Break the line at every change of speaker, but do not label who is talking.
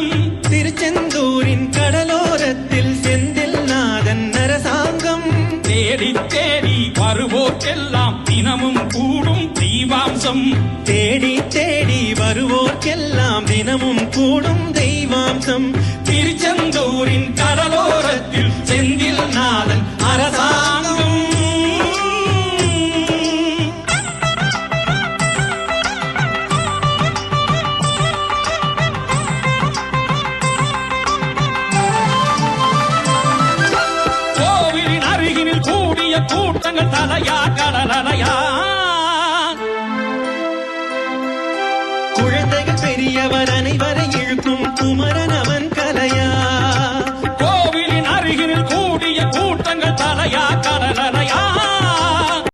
வணக்கம்
திருச்செந்தூரின் கடலோரத்தில் செந்தில் நாதன் நரசாங்கம்.
தேடி தேடி வருவோர்க்கெல்லாம் தினமும் கூடும் தெய்வாம்சம்.
தேடி தேடி வருவோர்க்கெல்லாம் தினமும் கூடும் தெய்வாம்சம்.
திருச்செந்தூரின் கடலோர கூடிய கூட்டங்கள் தலையா கடலையா
குழந்தைகள் பெரியவர் அனைவரை இழுக்கும் குமரன் அவன் கலையா.
கோவிலின் அருகில் கூடிய கூட்டங்கள் தலையா கடலனா